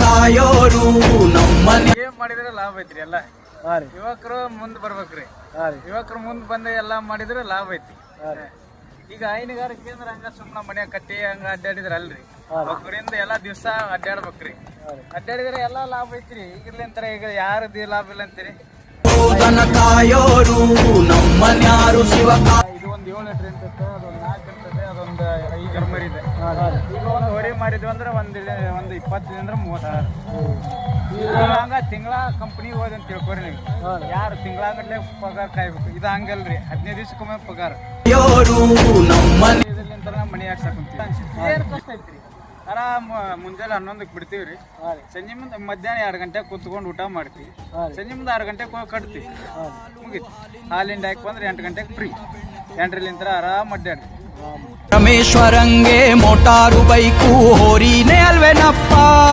ಕಾಯೋರು ಏನ್ ಮಾಡಿದ್ರೆ ಲಾಭ ಐತ್ರಿ ಎಲ್ಲ? ಯುವಕರು ಮುಂದ್ ಬರ್ಬೇಕ್ರಿ. ರೀ. ಯುವಕರು ಮುಂದ್ ಬಂದ ಎಲ್ಲಾ ಮಾಡಿದ್ರೆ ಲಾಭ ಐತಿ ಈಗ ಹೈನುಗಾರಿಕೆ ಕೇಂದ್ರ ಹಂಗ ಸುಮ್ಮನೆ ಮನೆ ಕಟ್ಟಿ ಹಂಗ ಅಡ್ಡಾಡಿದ್ರ ಅಲ್ರಿ ಒಬ್ಬರಿಂದ ಎಲ್ಲಾ ದಿವ್ಸ ಅಡ್ಡಾಡ್ಬೇಕ್ರಿ. ಅಡ್ಡಾಡಿದ್ರೆ ಎಲ್ಲಾ ಲಾಭ ಐತ್ರಿ. ಈಗಿರ್ಲಿಂತರ ಈಗ ಯಾರದ್ದು ಲಾಭ ಇಲ್ಲ ಅಂತೀರಿ? ದನ ಕಾಯೋರು ನಮ್ಮನ್ಯಾರು ಶಿವ ಕಾ- ಇದು ಒಂದ್ ಏಳು ಲೀಟರ್ ಇರ್ತದೆ ಅದೊಂದು ನಾಲ್ಕು ಇರ್ತದೆ ಅದೊಂದು ಐದು ಮರಿ ಇದೆ. ಈಗ ಒಂದು ಹೊರಿ ಮಾರಿದ್ವಿ ಅಂದ್ರೆ ಒಂದು ಒಂದು ಇಪ್ಪತ್ತು ಅಂದ್ರೆ ಮೂವತ್ತು ಸಾವಿರ ಹಂಗ ತಿಂಗಳ ಕಂಪ್ನಿಗೆ ಹೋದ್ ಅಂತ ತಿಳ್ಕೊರಿ ನೀವು. ಯಾರು ತಿಂಗಳಾಗಟ್ಲೆ ಪಗಾರ ಕಾಯ್ಬೇಕು? ಇದು ಹಂಗಲ್ರಿ ಹದಿನೈದು ದಿವ್ಸಕ್ಕೊಮ್ಮೆ ಪಗಾರ. ನಮ್ಮ ಇದರಿಂದ ಮನಿ ಹಾಕ್ಸಕೊಂತೀವಿ ಏನು ಕಷ್ಟ ಐತ್ರಿ. ಆರಾಮ್ ಮುಂಜಾನೆ ಹನ್ನೊಂದಕ್ಕೆ ಬಿಡ್ತೀವಿ ರೀ ಸಂಜೆ ಮುಂದೆ ಮಧ್ಯಾಹ್ನ ಎರಡು ಗಂಟೆ ಕುತ್ಕೊಂಡು ಊಟ ಮಾಡ್ತೀವಿ. ಸಂಜೆ ಮುಂದೆ ಆರು ಗಂಟೆಗೆ ಹೋಗಿ ಕಟ್ತೀವಿ. ಮುಗೀತು. ಹಾಲಿಂದ ಹಾಕಿ ಬಂದ್ರೆ ಎಂಟು ಗಂಟೆಗೆ ಫ್ರೀ ಎಂಟರಿಂದ ಆರಾಮ್ ಅಡ್ಡಾಡ್ರಿ. ರಮೇಶ್ವರಂಗೆ ಮೋಟಾರು ಬೈಕು ಹೋರಿನೇ ಅಲ್ವೇನಪ್ಪ?